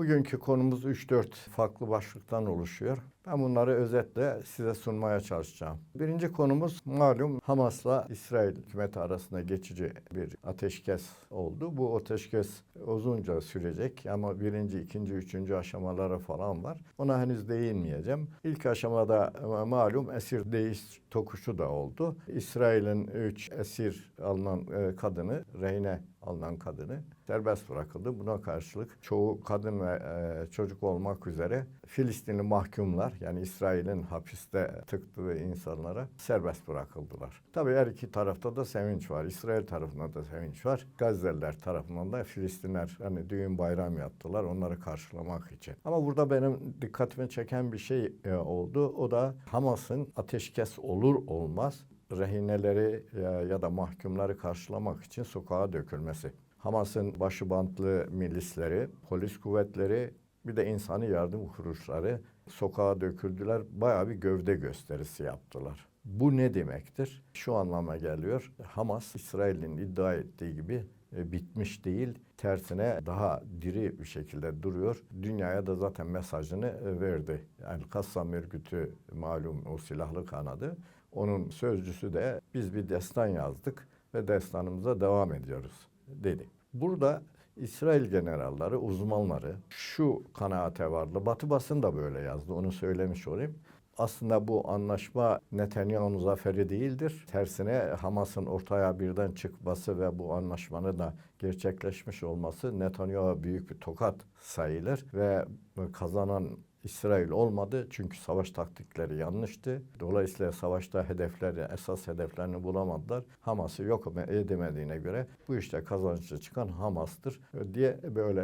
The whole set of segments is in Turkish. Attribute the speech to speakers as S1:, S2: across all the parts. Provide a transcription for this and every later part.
S1: Bugünkü konumuz 3-4 farklı başlıktan oluşuyor. Ben bunları özetle size sunmaya çalışacağım. Birinci konumuz malum Hamas'la İsrail hükümeti arasında geçici bir ateşkes oldu. Bu ateşkes uzunca sürecek ama birinci, ikinci, üçüncü aşamaları falan var. Ona henüz değinmeyeceğim. İlk aşamada malum esir değiş tokuşu da oldu. İsrail'in üç esir alınan e, kadını, rehine alınan kadını serbest bırakıldı. Buna karşılık çoğu kadın ve e, çocuk olmak üzere Filistinli mahkumlar yani İsrail'in hapiste tıktığı insanlara serbest bırakıldılar. Tabii her iki tarafta da sevinç var. İsrail tarafında da sevinç var. Gazze'liler tarafından da Filistinler hani düğün bayram yaptılar onları karşılamak için. Ama burada benim dikkatimi çeken bir şey e, oldu. O da Hamas'ın ateşkes olur olmaz rehineleri ya, ya da mahkumları karşılamak için sokağa dökülmesi. Hamas'ın başıbantlı milisleri, polis kuvvetleri bir de insani yardım kuruluşları sokağa döküldüler. Bayağı bir gövde gösterisi yaptılar. Bu ne demektir? Şu anlama geliyor. Hamas İsrail'in iddia ettiği gibi e, bitmiş değil. Tersine daha diri bir şekilde duruyor. Dünyaya da zaten mesajını e, verdi. Yani Kassam örgütü malum o silahlı kanadı. Onun sözcüsü de biz bir destan yazdık ve destanımıza devam ediyoruz dedi. Burada İsrail generalleri, uzmanları şu kanaate vardı. Batı basın da böyle yazdı. Onu söylemiş olayım. Aslında bu anlaşma Netanyahu'nun zaferi değildir. Tersine Hamas'ın ortaya birden çıkması ve bu anlaşmanın da gerçekleşmiş olması Netanyahu'ya büyük bir tokat sayılır ve kazanan İsrail olmadı çünkü savaş taktikleri yanlıştı. Dolayısıyla savaşta hedefleri, esas hedeflerini bulamadılar. Hamas'ı yok edemediğine göre bu işte kazançlı çıkan Hamas'tır diye böyle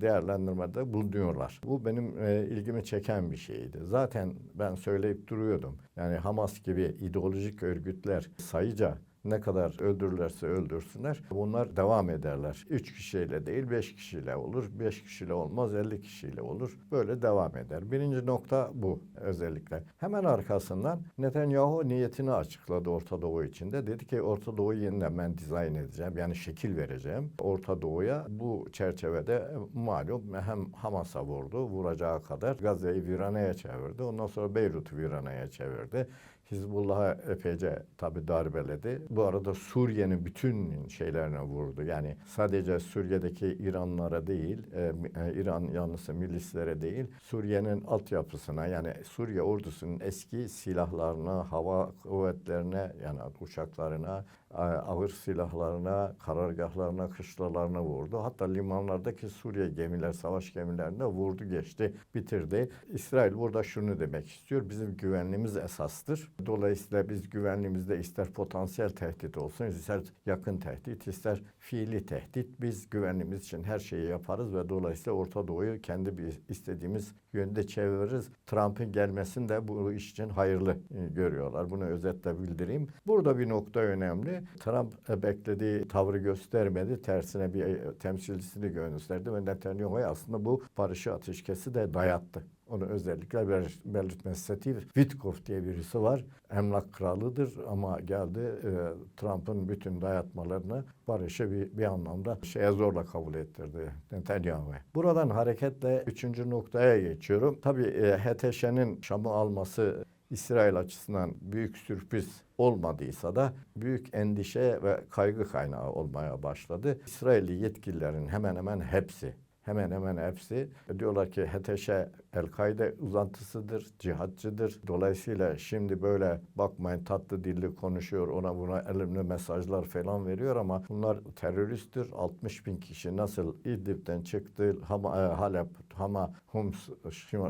S1: değerlendirmede bulunuyorlar. Bu benim e, ilgimi çeken bir şeydi. Zaten ben söyleyip duruyordum. Yani Hamas gibi ideolojik örgütler sayıca ne kadar öldürürlerse öldürsünler. Bunlar devam ederler. Üç kişiyle değil beş kişiyle olur. Beş kişiyle olmaz elli kişiyle olur. Böyle devam eder. Birinci nokta bu özellikle. Hemen arkasından Netanyahu niyetini açıkladı Orta Doğu içinde. Dedi ki Orta Doğu'yu yeniden ben dizayn edeceğim. Yani şekil vereceğim. Orta Doğu'ya bu çerçevede malum hem Hamas'a vurdu. Vuracağı kadar Gazze'yi viraneye çevirdi. Ondan sonra Beyrut'u viraneye çevirdi. Hizbullah'a epeyce tabi darbeledi. Bu arada Suriye'nin bütün şeylerine vurdu. Yani sadece Suriye'deki İranlara değil, e, e, İran yanlısı milislere değil, Suriye'nin altyapısına yani Suriye ordusunun eski silahlarına, hava kuvvetlerine yani uçaklarına, ağır silahlarına, karargahlarına, kışlalarına vurdu. Hatta limanlardaki Suriye gemiler, savaş gemilerine vurdu, geçti, bitirdi. İsrail burada şunu demek istiyor. Bizim güvenliğimiz esastır. Dolayısıyla biz güvenliğimizde ister potansiyel tehdit olsun, ister yakın tehdit, ister fiili tehdit. Biz güvenliğimiz için her şeyi yaparız ve dolayısıyla Orta Doğu'yu kendi bir istediğimiz yönde çeviririz. Trump'ın gelmesini de bu iş için hayırlı e, görüyorlar. Bunu özetle bildireyim. Burada bir nokta önemli. Trump e, beklediği tavrı göstermedi. Tersine bir e, temsilcisini gösterdi ve Netanyahu'ya aslında bu barışı ateşkesi de dayattı. Onu özellikle belirtmesi Steve Witkoff diye birisi var. Emlak kralıdır ama geldi e, Trump'ın bütün dayatmalarını barışı bir, bir anlamda şeye zorla kabul ettirdi Netanyahu'ya. Buradan hareketle üçüncü noktaya geçiyorum. Tabii e, HTŞ'nin Şam'ı alması İsrail açısından büyük sürpriz olmadıysa da büyük endişe ve kaygı kaynağı olmaya başladı. İsrailli yetkililerin hemen hemen hepsi hemen hemen hepsi diyorlar ki HTŞ El-Kaide uzantısıdır, cihatçıdır. Dolayısıyla şimdi böyle bakmayın tatlı dilli konuşuyor, ona buna elimli mesajlar falan veriyor ama bunlar teröristtir. 60 bin kişi nasıl İdlib'den çıktı, Hama, e, Halep, Hama, Hums,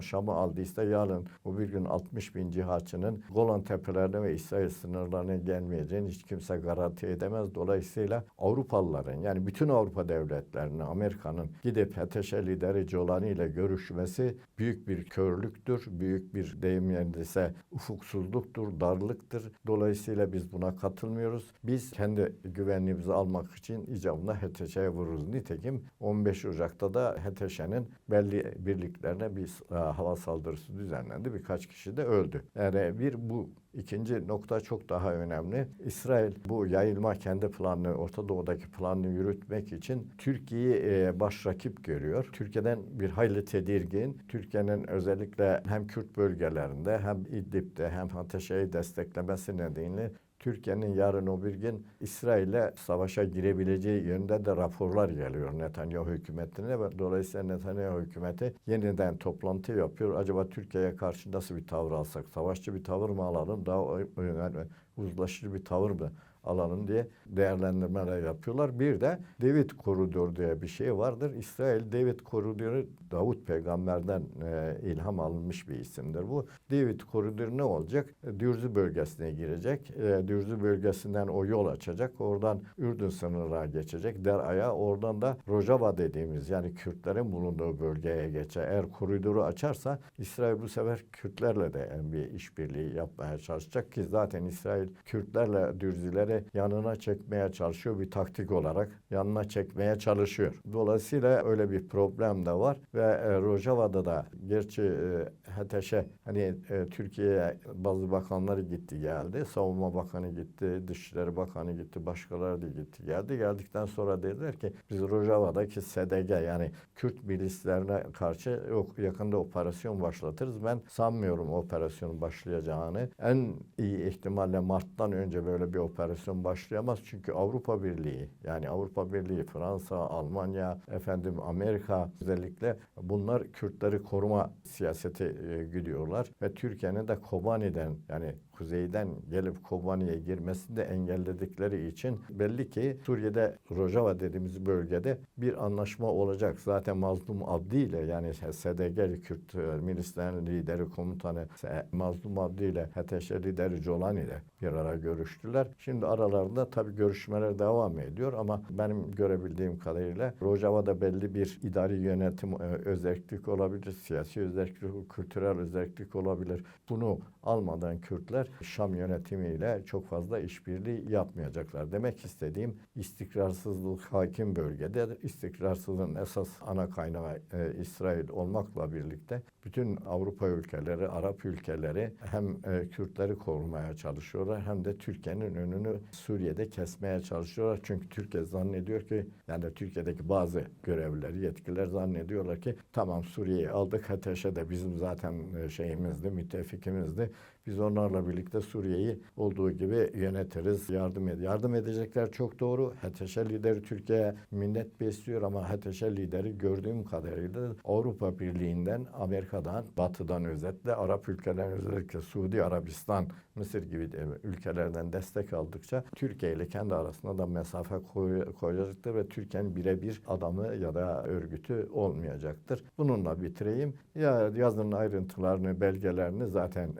S1: Şam'ı aldıysa yarın bu bir gün 60 bin cihatçının Golan tepelerine ve İsrail sınırlarına gelmeyeceğini hiç kimse garanti edemez. Dolayısıyla Avrupalıların yani bütün Avrupa devletlerinin, Amerika'nın gidip HTŞ lideri Colani ile görüşmesi büyük bir körlüktür, büyük bir deyim yerindeyse ufuksuzluktur, darlıktır. Dolayısıyla biz buna katılmıyoruz. Biz kendi güvenliğimizi almak için icabında HTŞ'ye vururuz. Nitekim 15 Ocak'ta da HTŞ'nin belli birliklerine bir e, hava saldırısı düzenlendi. Birkaç kişi de öldü. Yani bir bu İkinci nokta çok daha önemli. İsrail bu yayılma kendi planını, Orta Doğu'daki planını yürütmek için Türkiye'yi e, baş rakip görüyor. Türkiye'den bir hayli tedirgin. Türkiye'nin özellikle hem Kürt bölgelerinde hem İdlib'de hem Ateşe'yi desteklemesi nedeniyle Türkiye'nin yarın o bir gün İsrail'le savaşa girebileceği yönünde de raporlar geliyor Netanyahu hükümetine ve dolayısıyla Netanyahu hükümeti yeniden toplantı yapıyor. Acaba Türkiye'ye karşı nasıl bir tavır alsak? Savaşçı bir tavır mı alalım? Daha yani uzlaşıcı bir tavır mı alalım diye değerlendirmeler yapıyorlar. Bir de David Koridor diye bir şey vardır. İsrail David Koridoru Davut peygamberden e, ilham alınmış bir isimdir bu. David Koridoru ne olacak? E, Dürzü bölgesine girecek. E, Dürzü bölgesinden o yol açacak. Oradan Ürdün sınırına geçecek. Deraya oradan da Rojava dediğimiz yani Kürtlerin bulunduğu bölgeye geçer. Eğer koridoru açarsa İsrail bu sefer Kürtlerle de bir işbirliği yapmaya çalışacak ki zaten İsrail Kürtlerle Dürzüleri yanına çekmeye çalışıyor bir taktik olarak. Yanına çekmeye çalışıyor. Dolayısıyla öyle bir problem de var ve e, Rojava'da da gerçi e, HTŞ'e hani e, Türkiye'ye bazı bakanları gitti geldi. Savunma Bakanı gitti, Dışişleri Bakanı gitti, başkaları da gitti geldi. Geldikten sonra dediler ki biz Rojava'daki SDG yani Kürt milislerine karşı yok yakında operasyon başlatırız. Ben sanmıyorum operasyonun başlayacağını. En iyi ihtimalle Mart'tan önce böyle bir operasyon başlayamaz. Çünkü Avrupa Birliği yani Avrupa Birliği, Fransa, Almanya, efendim Amerika özellikle bunlar Kürtleri koruma siyaseti e, gidiyorlar ve Türkiye'nin de Kobani'den yani kuzeyden gelip Kobani'ye girmesini de engelledikleri için belli ki Suriye'de Rojava dediğimiz bölgede bir anlaşma olacak. Zaten Mazlum Abdi ile yani SDG Kürt e, milislerin lideri komutanı e, Mazlum Abdi ile HTŞ lideri Colani ile bir ara görüştüler. Şimdi aralarında tabii görüşmeler devam ediyor ama benim görebildiğim kadarıyla Rojava'da belli bir idari yönetim e, özellik olabilir, siyasi özellik, kültürel özellik olabilir. Bunu almadan Kürtler Şam yönetimiyle çok fazla işbirliği yapmayacaklar. Demek istediğim istikrarsızlık hakim bölgede istikrarsızlığın esas ana kaynağı e, İsrail olmakla birlikte bütün Avrupa ülkeleri, Arap ülkeleri hem e, Kürtleri korumaya çalışıyorlar hem de Türkiye'nin önünü Suriye'de kesmeye çalışıyorlar. Çünkü Türkiye zannediyor ki yani Türkiye'deki bazı görevliler, yetkililer zannediyorlar ki tamam Suriye'yi aldık Ateş'e de bizim zaten e, şeyimizdi, müttefikimizdi. Biz onlarla birlikte Suriye'yi olduğu gibi yönetiriz, yardım ed Yardım edecekler çok doğru. HTŞ lideri Türkiye'ye minnet besliyor ama HTŞ lideri gördüğüm kadarıyla Avrupa Birliği'nden, Amerika'dan, Batı'dan özetle Arap ülkelerden özellikle Suudi Arabistan, Mısır gibi de ülkelerden destek aldıkça Türkiye ile kendi arasında da mesafe koy, koyacaktır ve Türkiye'nin birebir adamı ya da örgütü olmayacaktır. Bununla bitireyim. Ya yazının ayrıntılarını, belgelerini zaten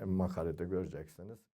S1: makalede göreceksiniz.